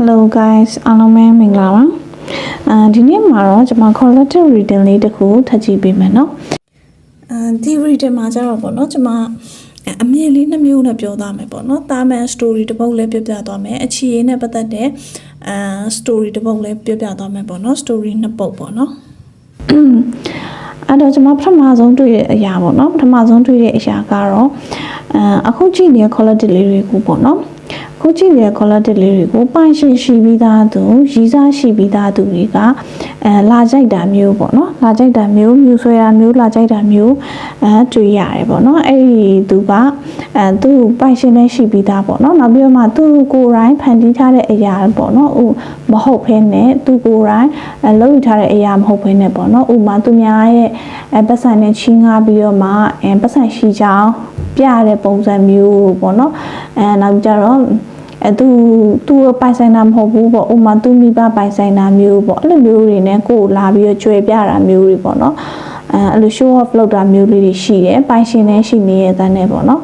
Hello guys အားလုံးပဲမင်္ဂလာပါအာဒီနေ့မှာတော့ကျွန်မ collective reading လေးတစ်ခုထပ်ကြည့်ပေးမယ်เนาะအာဒီ reading မှာကျတော့ပေါ့เนาะကျွန်မအမြင်လေးနှမျိုးနဲ့ပြောသားမယ်ပေါ့เนาะတာမန် story တစ်ပုဒ်လည်းပြောပြသွားမယ်အချီရေးနဲ့ပတ်သက်တဲ့အာ story တစ်ပုဒ်လည်းပြောပြသွားမယ်ပေါ့เนาะ story နှစ်ပုဒ်ပေါ့เนาะ အဲ့တော့ကျွန်မပထမဆုံးတွေ့တဲ့အရာပေါ့နော်ပထမဆုံးတွေ့တဲ့အရာကတော့အအခုကြည့်နေတဲ့ quality လေးတွေကိုပေါ့နော် အခုကြည့်နေတဲ့ quality လေးတွေကိုပိုင်ရှင်ရှိပြီးသားသူရည်စားရှိပြီးသားသူတွေကအဲလာကြိုက်တာမျိုးပေါ့နော်လာကြိုက်တာမျိုးမြူဆွဲတာမျိုးလာကြိုက်တာမျိုးအဲတွေ့ရတယ်ပေါ့နော်အဲ့ဒီသူကအဲသူပိုင်ရှင်လည်းရှိပြီးသားပေါ့နော်နောက်ပြီးတော့မှသူကိုယ်တိုင်ဖန်တီးထားတဲ့အရာပေါ့နော်ဥမဟုတ်ဖ ೇನೆ သူကိုယ်တိုင်အဲလုပ်ယူထားတဲ့အရာမဟုတ်ဖ ೇನೆ ပေါ့နော်ဥမာသူများရဲ့အဲပတ်စံနဲ့ချင်းငါပြီးတော့မှအဲပတ်စံရှိချောင်းပြရတဲ့ပုံစံမျိုးပေါ့နော်အဲနောက်ကြတော့ အဲသူသူပိုင်ဆိုင်တာမဟုတ်ဘူးပေါ့ဥမာသူမိဘပိုင်ဆိုင်တာမျိုးပေါ့အဲ့လိုမျိုးတွေနဲ့ကိုယ်လာပြီးတော့ကြွယ်ပြတာမျိုးတွေပေါ့နော်အဲအဲ့လို show off လုပ်တာမျိုးလေးတွေရှိတယ်ပိုင်ရှင်နဲ့ရှိနေတဲ့တန်းနဲ့ပေါ့နော်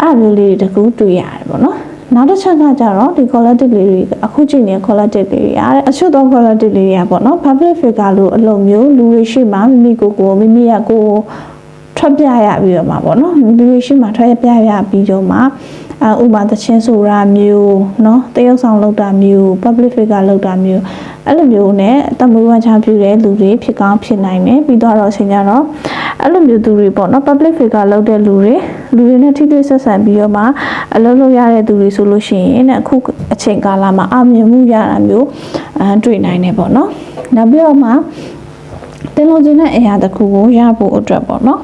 အဲ့လိုမျိုးလေးတွေတကူတွေ့ရတယ်ပေါ့နော်နောက်တစ်ချက်ကကြတော့ဒီ collective လေးတွေအခုကြည့်နေတဲ့ collective လေးတွေအားအချို့သော collective လေးတွေကပေါ့နော် public figure လို့အလုံးမျိုးလူတွေရှိမှမိမိကိုယ်ကိုမိမိကကိုယ်ထွက်ပြရပြီးတော့မှာပေါ့နော်လူတွေရှိမှထွက်ပြရပြီးတော့မှအ ဥပမာသချင်းဆိုတာမျိုးเนาะတရုပ်ဆောင်လုပ်တာမျိုး public figure လုပ်တာမျိုးအဲ့လိုမျိုးနဲ့တမွေးဝါချပြုတဲ့လူတွေဖြစ်ကောင်းဖြစ်နိုင်တယ်ပြီးတော့အချိန်ကျတော့အဲ့လိုမျိုးသူတွေပေါ့နော် public figure လုပ်တဲ့လူတွေလူတွေနဲ့ထိတွေ့ဆက်ဆံပြီးတော့မှအလုပ်လုပ်ရတဲ့သူတွေဆိုလို့ရှိရင်တဲ့အခုအချိန်ကာလမှာအမြင်မှုရတာမျိုးအဲတွေ့နိုင်တယ်ပေါ့နော်နောက်ပြီးတော့မှတင်လို့ခြင်းတဲ့အရာတစ်ခုကိုရဖို့အတွက်ပေါ့နော်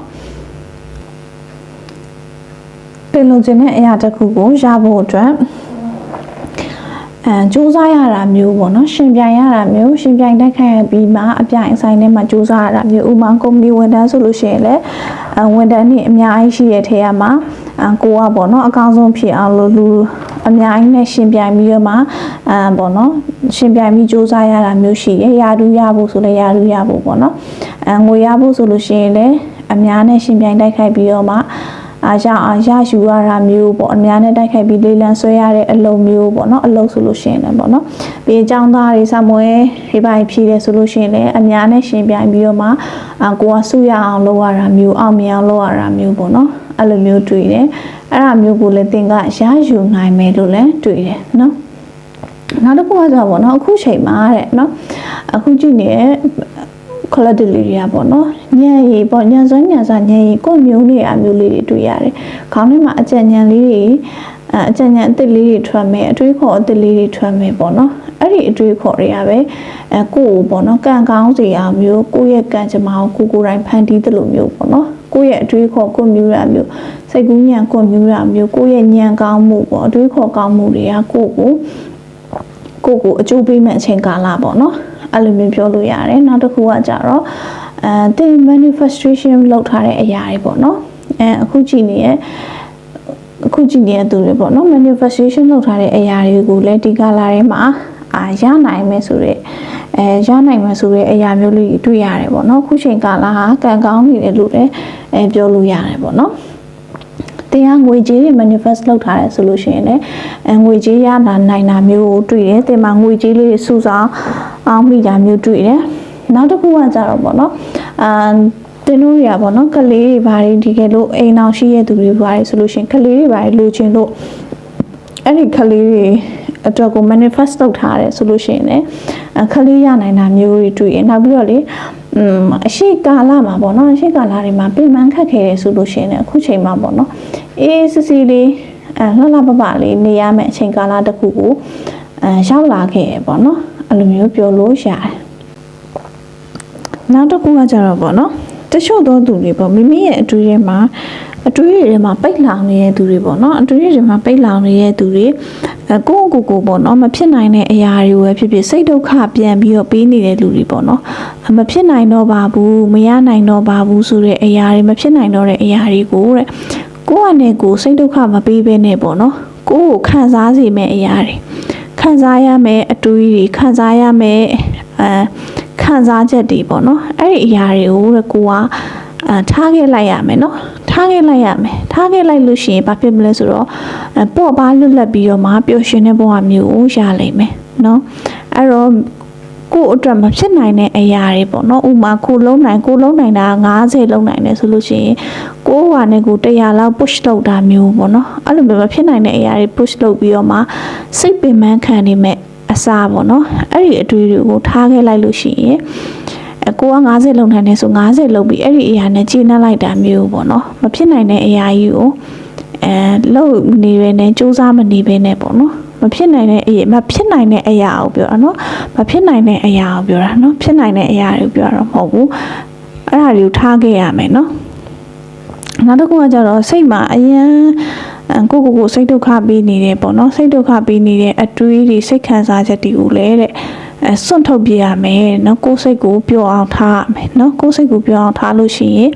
င်လို့ခြင်းတဲ့အရာတစ်ခုကိုရဖို့အတွက်အဲစူးစမ်းရတာမျိုးပေါ့နော်ရှင်ပြိုင်ရတာမျိုးရှင်ပြိုင်တက်ခိုင်ပြီးမှအပြိုင်ဆိုင်ထဲမှာစူးစမ်းရတာမျိုးဥပမာကုမ္ပဏီဝန်ထမ်းဆိုလို့ရှိရင်လည်းအဝန်ထမ်းတွေအများကြီးရှိတဲ့ထဲမှာအကိုကပေါ့နော်အကောင်းဆုံးဖြစ်အောင်လို့လူအများကြီးနဲ့ရှင်ပြိုင်ပြီးတော့မှအပေါ့နော်ရှင်ပြိုင်ပြီးစူးစမ်းရတာမျိုးရှိရရာထူးရဖို့ဆိုလည်းရာထူးရဖို့ပေါ့နော်အငွေရဖို့ဆိုလို့ရှိရင်လည်းအများနဲ့ရှင်ပြိုင်တိုက်ခိုက်ပြီးတော့မှ အာရအောင်ရယူရတာမျိုးပေါ့အများနဲ့တိုက်ခိုက်ပြီးလေးလံဆွဲရတဲ့အလုပ်မျိုးပေါ့နော်အလုပ်ဆိုလို့ရှိရင်လည်းပေါ့နော်ပြီးအကြောင်းသားတွေစမွဲဒီပိုင်းဖြည့်တယ်ဆိုလို့ရှိရင်လည်းအများနဲ့ရှင်ပြိုင်ပြီးတော့မှအာကိုကစုရအောင်လုပ်ရတာမျိုးအောင်မြင်အောင်လုပ်ရတာမျိုးပေါ့နော်အဲ့လိုမျိုးတွေ့တယ်အဲ့ဒါမျိုးကိုလည်းသင်ကရယူနိုင်မယ်လို့လည်းတွေ့တယ်နော်နောက်တစ်ခုကဆိုတော့ပေါ့နော်အခုချိန်မှာတဲ့နော်အခုကြည့်နေတဲ့ collective လေးတွေကပေါ့နော်ညံရီပေါ့ညံစွမ်းညံစားညံရီကိုမျိုးလေးအမျိုးလေးတွေတွေ့ရတယ်ခေါင်းထဲမှာအကြံဉာဏ်လေးတွေအကြံဉာဏ်အသစ်လေးတွေထွက်မယ်အတွေးခေါ်အသစ်လေးတွေထွက်မယ်ပေါ့နော်အဲ့ဒီအတွေးခေါ်တွေကပဲအဲကိုယ့်ကိုပေါ့နော်ကံကောင်းစေအောင်မျိုးကိုယ့်ရဲ့ကံကြမ္မာကိုကိုကိုယ်တိုင်ဖန်တီးတယ်လို့မျိုးပေါ့နော်ကိုယ့်ရဲ့အတွေးခေါ်ကိုမျိုးရမျိုးစိတ်ကူးညံကိုမျိုးရမျိုးကိုယ့်ရဲ့ညံကောင်းမှုပေါ့အတွေးခေါ်ကောင်းမှုတွေကကိုယ့်ကိုကိုယ့်ကိုအကျိုးပေးမဲ့အချိန်ကာလပေါ့နော် အဲ့လိုမျိုးပြောလို့ရတယ်နောက်တစ်ခုကကြတော့အဲတင် manifestation လောက်ထားတဲ့အရာတွေပေါ့နော်အဲအခုကြည့်နေရဲ့အခုကြည့်နေတဲ့သူတွေပေါ့နော် manifestation လောက်ထားတဲ့အရာတွေကိုလည်းဒီကလာထဲမှာအာရနိုင်မယ်ဆိုတော့အဲရနိုင်မယ်ဆိုတဲ့အရာမျိုးလေးတွေ့ရတယ်ပေါ့နော်ခုချိန်ကာလဟာကံကောင်းနေတယ်လို့လည်းအဲပြောလို့ရတယ်ပေါ့နော်တင်ကငွေကြေးတွေ manifest လုပ်ထားတယ်ဆိုလို့ရှိရင်လည်းအဲငွေကြေးရလာနိုင်တာမျိုးကိုတွေ့တယ်တင်မှာငွေကြေးလေးတွေစုဆောင် အောင်မိတာမျိုးတွေ့တယ်နောက်တစ်ခုကကြတော့ပေါ့နော်အာတင်တို့တွေကပေါ့နော်ကလေးတွေဘာတွေဒီကဲလို့အိမ်အောင်ရှိရတဲ့သူတွေဘာတွေဆိုလို့ရှိရင်ကလေးတွေဘာတွေလိုချင်လို့အဲ့ဒီကလေးတွေအတွက်ကို manifest လုပ်ထားတယ်ဆိုလို့ရှိရင်လည်းခလေးရနိုင်တာမျိုးတွေတွေ့ရင်နောက်ပြီးတော့လေอืมအရှိကာလမှာပေါ့နော်အရှိကာလတွေမှာပြင်ပန်းခတ်ခဲ့တယ်ဆိုလို့ရှိရင်လည်းအခုချိန်မှာပေါ့နော်အေးစစ်စစ်လေးအဲလှလှပပလေးနေရမယ့်အချိန်ကာလတစ်ခုကိုအဲရောက်လာခဲ့ရပေါ့နော် အဲ့လိုမျိုးပြောလို့ရတယ်နောက်တစ်ခုကကြတော့ပေါ့နော်တချို့သောသူတွေပေါ့မိမိရဲ့အတွေ့အကြုံမှာအတွေးတွေမှာပိတ်လောင်နေတဲ့သူတွေပေါ့နော်အတွေးတွေမှာပိတ်လောင်နေတဲ့သူတွေအကိုကိုကိုပေါ့နော်မဖြစ်နိုင်တဲ့အရာတွေပဲဖြစ်ဖြစ်စိတ်ဒုက္ခပြန်ပြီးတော့ပေးနေတဲ့လူတွေပေါ့နော်မဖြစ်နိုင်တော့ပါဘူးမရနိုင်တော့ပါဘူးဆိုတဲ့အရာတွေမဖြစ်နိုင်တော့တဲ့အရာတွေကိုတဲ့ကိုယ့်အနေကိုစိတ်ဒုက္ခမပေးဘဲနဲ့ပေါ့နော်ကိုယ့်ကိုခံစားစေမယ့်အရာတွေ ခံစားရမယ်အတူကြီးတွေခံစားရမယ်အဲခံစားချက်တွေပေါ့နော်အဲ့ဒီအရာတွေကိုကိုကအာထားခဲ့လိုက်ရမယ်နော်ထားခဲ့လိုက်ရမယ်ထားခဲ့လိုက်လို့ရှိရင်ဘာဖြစ်မလဲဆိုတော့ပေါ့ပါလွတ်လပ်ပြီးတော့မှပျော်ရွှင်တဲ့ဘဝမျိုးကိုရလိမ့်မယ်နော်အဲ့တော့ ကိုယ့်အတွက်မဖြစ်နိုင်တဲ့အရာတွေပေါ့နော်ဥပမာကိုလုံးနိုင်ကိုလုံးနိုင်တာ90လုံးနိုင်တယ်ဆိုလို့ရှိရင်ကိုဟာနဲ့ကို100လောက် push လုပ်တာမျိုးပေါ့နော်အဲ့လိုမျိုးမဖြစ်နိုင်တဲ့အရာတွေ push လုပ်ပြီးတော့မှစိတ်ပင်ပန်းခံနေမဲ့အစားပေါ့နော်အဲ့ဒီအတွေ့အကြုံကိုထားခဲ့လိုက်လို့ရှိရင်အကိုက90လုံးနိုင်တယ်ဆို90လုံးပြီးအဲ့ဒီအရာနဲ့ကျေနပ်လိုက်တာမျိုးပေါ့နော်မဖြစ်နိုင်တဲ့အရာကြီးကိုအဲလုပ်နေရနေစူးစမ်းမနေဘဲနဲ့ပေါ့နော် မဖြစ်နိုင်တဲ့အရာမဖြစ်နိုင်တဲ့အရာကိုပြောတာနော်မဖြစ်နိုင်တဲ့အရာကိုပြောတာနော်ဖြစ်နိုင်တဲ့အရာကိုပြောတာမဟုတ်ဘူးအဲ့ဒါတွေကိုထားခဲ့ရမယ်နော်နောက်တစ်ခုကကြတော့စိတ်မှာအရင်အကိုကိုကိုစိတ်ဒုက္ခပေးနေတယ်ပေါ့နော်စိတ်ဒုက္ခပေးနေတဲ့အတွေးတွေစိတ်ခံစားချက်တွေကိုလည်းတဲ့ အဲစွန့်ထုတ်ပြရမယ်နော်ကိုယ်စိတ်ကိုပျော်အောင်ထားရမယ်နော်ကိုယ်စိတ်ကိုပျော်အောင်ထားလို့ရှိရင်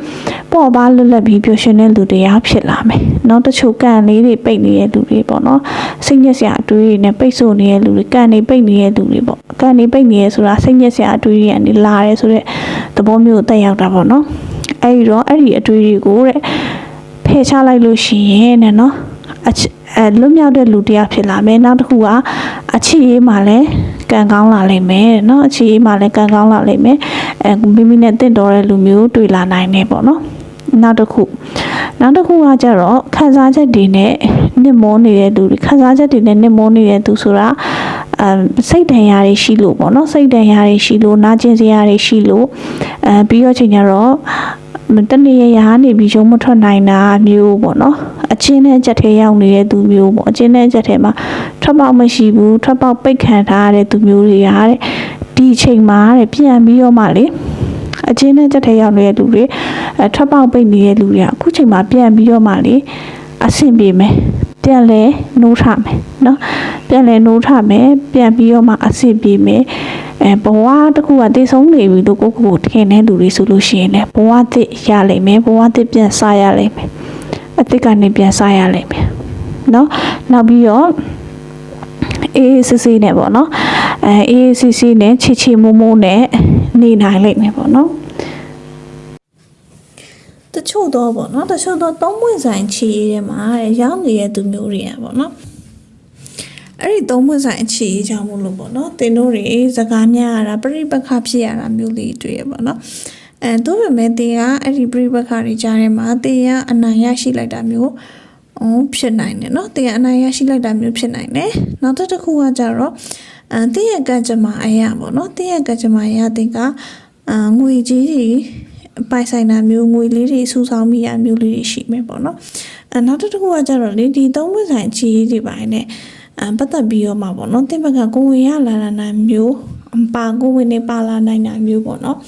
ပေါ့ပါလွတ်လပ်ပြီးပျော်ရွှင်တဲ့လူတရားဖြစ်လာမယ်နော်တချို့ကံလေးတွေပိတ်နေတဲ့လူတွေပေါ့နော်စိတ်ညစ်စရာအတွေးတွေနဲ့ပိတ်ဆို့နေတဲ့လူတွေကံတွေပိတ်နေတဲ့လူတွေပေါ့ကံတွေပိတ်နေရဆိုတာစိတ်ညစ်စရာအတွေးတွေကနေလာရဲဆိုတဲ့သဘောမျိုးတက်ရောက်တာပေါ့နော်အဲ့ဒီတော့အဲ့ဒီအတွေးတွေကိုတဲ့ဖယ်ချလိုက်လို့ရှိရင်တဲ့နော်အချအဲလွတ်မြောက်တဲ့လူတစ်ယောက်ဖြစ်လာမယ်နောက်တစ်ခုကအချစ်ရေးမှလည်း ကံကောင်းလာလိမ့်မယ်เนาะအချစ်ရေးမှလည်းကံကောင်းလာလိမ့်မယ်အဲမိမိနဲ့တင့်တော်တဲ့လူမျိုးတွေ့လာနိုင်တယ်ပေါ့နော်နောက်တစ်ခုနောက်တစ်ခုကကြတော့ခံစားချက်တွေနဲ့နစ်မောနေတဲ့သူတွေခံစားချက်တွေနဲ့နစ်မောနေတဲ့သူဆိုတာအဲစိတ်ဒဏ်ရာတွေရှိလို့ပေါ့နော်စိတ်ဒဏ်ရာတွေရှိလို့နာကျင်စရာတွေရှိလို့အဲပြီးတော့ချိန်ကျတော့ တနေ့ရရနေပြီးရုံမထွက်နိုင်တာမျိုးပေါ့နော်အချင်းနဲ့ကြက်ထဲရောက်နေတဲ့သူမျိုးပေါ့အချင်းနဲ့ကြက်ထဲမှာထွက်ပေါက်မရှိဘူးထွက်ပေါက်ပိတ်ခံထားရတဲ့သူမျိုးတွေရတဲ့ဒီအချိန်မှာတဲ့ပြန်ပြီးတော့မှလေအချင်းနဲ့ကြက်ထဲရောက်နေတဲ့လူတွေအဲထွက်ပေါက်ပိတ်နေတဲ့လူတွေကအခုချိန်မှာပြန်ပြီးတော့မှလေအဆင်ပြေမယ် ပြန်လဲနှိုးထမယ်နော်ပြန်လဲနှိုးထမယ်ပြန်ပြီးတော့မှအဆင်ပြေမယ်အဲဘဝတစ်ခုကတည်ဆုံးနေပြီလို့ကိုကိုကိုထင်တဲ့လူတွေဆိုလို့ရှိရင်လည်းဘဝသစ်ရလိမ့်မယ်ဘဝသစ်ပြန်စားရလိမ့်မယ်အသစ်ကနေပြန်စားရလိမ့်မယ်နော်နောက်ပြီးတော့အေးစစ်စစ်နဲ့ပေါ့နော်အဲအေးစစ်စစ်နဲ့ချီချီမိုးမိုးနဲ့နေနိုင်လိမ့်မယ်ပေါ့နော် တချို့တော့ပေါ့နော်တချို့တော့သုံးပွင့်ဆိုင်ချီရေးထဲမှာရောက်နေတဲ့သူမျိုးတွေကပေါ့နော်အဲ့ဒီသုံးပွင့်ဆိုင်အခြေအကြောင်းမို့လို့ပေါ့နော်တင်တို့တွေစကားများရတာပြိပခဖြစ်ရတာမျိုးလေးတွေ့ရပေါ့နော်အဲတို့ပေမဲ့တင်ကအဲ့ဒီပြိပခတွေကြားထဲမှာတင်ကအနိုင်ရရှိလိုက်တာမျိုးအောင်ဖြစ်နိုင်တယ်နော်တင်ကအနိုင်ရရှိလိုက်တာမျိုးဖြစ်နိုင်တယ်နောက်တစ်ခုကကြတော့အဲတင်ရဲ့ကံကြမ္မာအရာပေါ့နော်တင်ရဲ့ကံကြမ္မာအရာတင်ကအာငွေကြီးတွေ ပိုင်ဆိုင်တာမျိုးငွေလေးတွေစုဆောင်းမိရမျိုးလေးတွေရှိမယ်ပေါ့နော်အဲနောက်တစ်ခုကကြတော့လေဒီသုံးပွင့်ဆိုင်အခြေကြီးတွေပိုင်းနဲ့အပတ်သက်ပြီးတော့မှာပေါ့နော်တင်ဘက်ကကိုဝင်ရလာလာနိုင်မျိုးပါကိုဝင်နေပါလာနိုင်တာမျိုးပေါ့နော်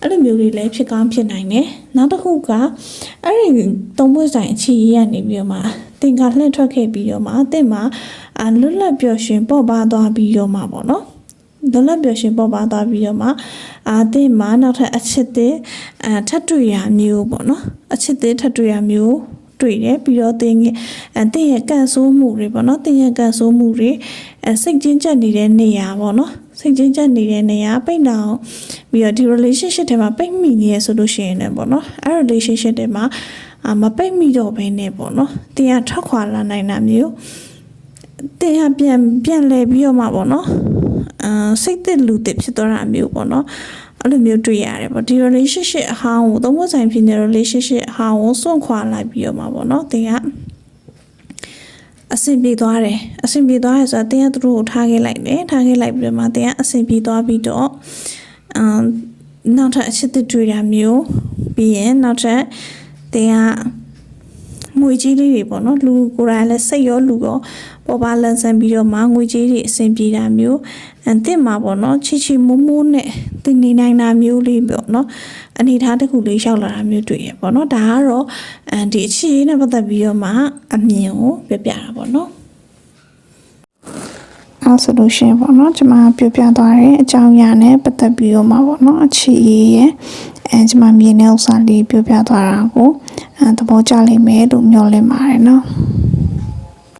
အဲ့လိုမျိုးတွေလည်းဖြစ်ကောင်းဖြစ်နိုင်တယ်နောက်တစ်ခုကအဲ့ဒီသုံးပွင့်ဆိုင်အချီရကနေပြီးတော့မှတင်ကလှည့်ထွက်ခဲ့ပြီးတော့မှတင်မှာအလွတ်လပ်ပျော်ရွှင်ပေါ့ပါသွားပြီးတော့မှပေါ့နော် လွတ်လပ်ပျော်ရွှင်ပေါ့ပါသွားပြီးတော့မှအာတင်မှာနောက်ထပ်အချစ်တဲ့အထပ်တွေ့ရမျိုးပေါ့နော်အချစ်တဲ့ထပ်တွေ့ရမျိုးတွေ့တယ်ပြီးတော့တင်းရဲ့အတင်းရဲ့ကန်ဆိုးမှုတွေပေါ့နော်တင်းရဲ့ကန်ဆိုးမှုတွေအစိတ်ချင်းချက်နေတဲ့နေရာပေါ့နော်စိတ်ချင်းချက်နေတဲ့နေရာပိတ်တာအောင်ပြီးတော့ဒီ relationship ထဲမှာပိတ်မိနေရဆိုလို့ရှိရင်လည်းပေါ့နော်အဲ relationship ထဲမှာအာမပိတ်မိတော့ဘဲနဲ့ပေါ့နော်တင်းကထွက်ခွာလာနိုင်တာမျိုးတင်းကပြန်ပြန်လဲပြီးတော့မှပေါ့နော်အာ စိတ်သက်လူတစ်ဖြစ်သွားတာမျိုးပေါ့နော်အဲ့လိုမျိုးတွေ့ရတယ်ပေါ့ဒီ relationship အဟောင်းကိုသုံးဖို့ဆိုင်ဖြစ်နေ relationship အဟောင်းကိုစွန့်ခွာလိုက်ပြီးတော့မှာပေါ့နော်တင်ကအဆင်ပြေသွားတယ်အဆင်ပြေသွားရဆိုတော့တင်ကသူတို့ကိုထားခဲ့လိုက်တယ်ထားခဲ့လိုက်ပြီးတော့မှတင်ကအဆင်ပြေသွားပြီးတော့အမ်နောက်ထပ်အချစ်တစ်တွေ့တာမျိုးပြီးရင်နောက်ထပ်တင်က ငွေကြီးလေးတွေပေါ့နော်လူကိုယ်တိုင်လည်းစိတ်ရောလူရောပေါ်ပါလန်ဆန်ပြီးတော့မှငွေကြီးတွေအဆင်ပြေတာမျိုးအန်တစ်မှာပေါ့နော်ချီချီမိုးမိုးနဲ့တင်နေနိုင်တာမျိုးလေးပေါ့နော်အနေထားတစ်ခုလေးရောက်လာတာမျိုးတွေ့ရပေါ့နော်ဒါကတော့အန်ဒီအချီနဲ့ပတ်သက်ပြီးတော့မှအမြင်ကိုပြပြတာပေါ့နော်အဲ့ဆိုလို့ရှိရင်ပေါ့နော်ကျွန်မပြပြသွားတဲ့အကြောင်းအရာနဲ့ပတ်သက်ပြီးတော့မှပေါ့နော်အချီရဲ့အဲကျွန်မမြင်တဲ့ဥစ္စာလေးပြပြသွားတာကိုအဲ သဘောကျလိမ့်မယ်လို့မျှော်လင့်ပါတယ်နော်